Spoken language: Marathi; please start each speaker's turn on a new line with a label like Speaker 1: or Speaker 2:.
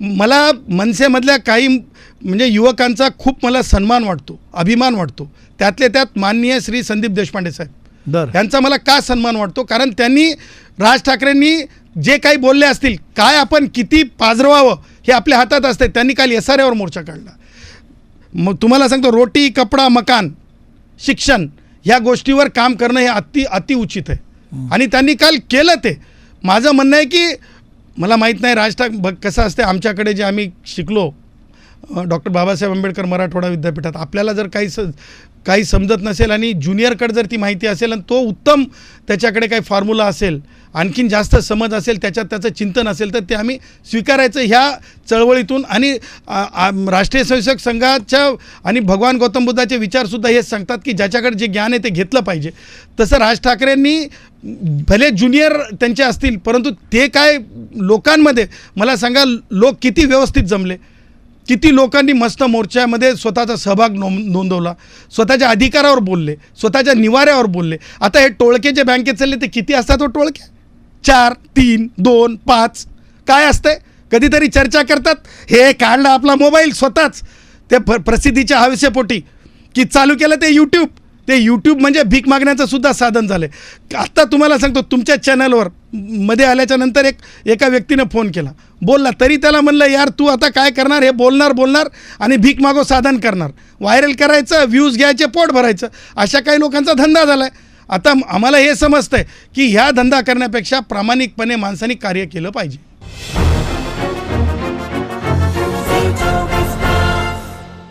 Speaker 1: मला मनसेमधल्या काही म्हणजे युवकांचा खूप मला सन्मान वाटतो अभिमान वाटतो. त्यातले त्यात माननीय श्री संदीप देशपांडे साहेब.
Speaker 2: बर
Speaker 1: यांचा मला का सन्मान वाटतो? कारण त्यांनी राज ठाकरेंनी जे काही बोलले असतील काय आपण किती पाजरवावं हे आपल्या हातात असते त्यांनी काल एस आर एवर मोर्चा काढला. मग तुम्हाला सांगतो रोटी कपडा मकान शिक्षण ह्या गोष्टीवर काम करणं हे अति अतिउचित आहे. आणि त्यांनी काल केलं ते. माझं म्हणणं आहे की मला माहीत नाही राज ठाक बघ कसं असते आमच्याकडे जे आम्ही शिकलो डॉक्टर बाबासाहेब आंबेडकर मराठवाडा विद्यापीठात आपल्याला जर काही स काही समजत नसेल आणि ज्युनियरकडे जर ती माहिती असेल आणि तो उत्तम त्याच्याकडे काही फॉर्म्युला असेल आणखीन जास्त समज असेल त्याच्यात त्याचं चिंतन असेल तर ते आम्ही स्वीकारायचं ह्या चळवळीतून आणि राष्ट्रीय स्वयंसेवक संघाच्या आणि भगवान गौतम बुद्धाचे विचारसुद्धा हेच सांगतात की ज्याच्याकडे जे ज्ञान आहे ते घेतलं पाहिजे. तसं राज ठाकरेंनी भले ज्युनियर त्यांचे असतील परंतु ते काय लोकांमध्ये मला सांगा लोक किती व्यवस्थित जमले? किती लोकांनी मस्त मोर्चामध्ये स्वतःचा सहभाग नोंद नोंदवला? स्वतःच्या अधिकारावर बोलले स्वतःच्या निवाऱ्यावर बोलले. आता हे टोळके जे बँकेत चालले ते किती असतात हो टोळके? चार तीन दोन पाच. काय असतंय? कधीतरी चर्चा करतात. हे काढलं आपला मोबाईल स्वतःच. ते प्र प्रसिद्धीच्या हवेसेपोटी की चालू केलं ते यूट्यूब ते यूट्यूब म्हणजे भीक मागण्याचं सुद्धा साधन झालं आहे आत्ता तुम्हाला सांगतो तुमच्या चॅनलवर मध्ये आल्याच्यानंतर एक एका व्यक्तीनं फोन केला. बोलला तरी त्याला म्हणलं यार तू आता काय करणार? हे बोलणार बोलणार आणि भीक मागो साधन करणार. व्हायरल करायचं व्ह्यूज घ्यायचे पोट भरायचं. अशा काही लोकांचा धंदा झाला आहे आता आम्हाला हे समजतं आहे की ह्या धंदा करण्यापेक्षा प्रामाणिकपणे माणसांनी कार्य केलं पाहिजे.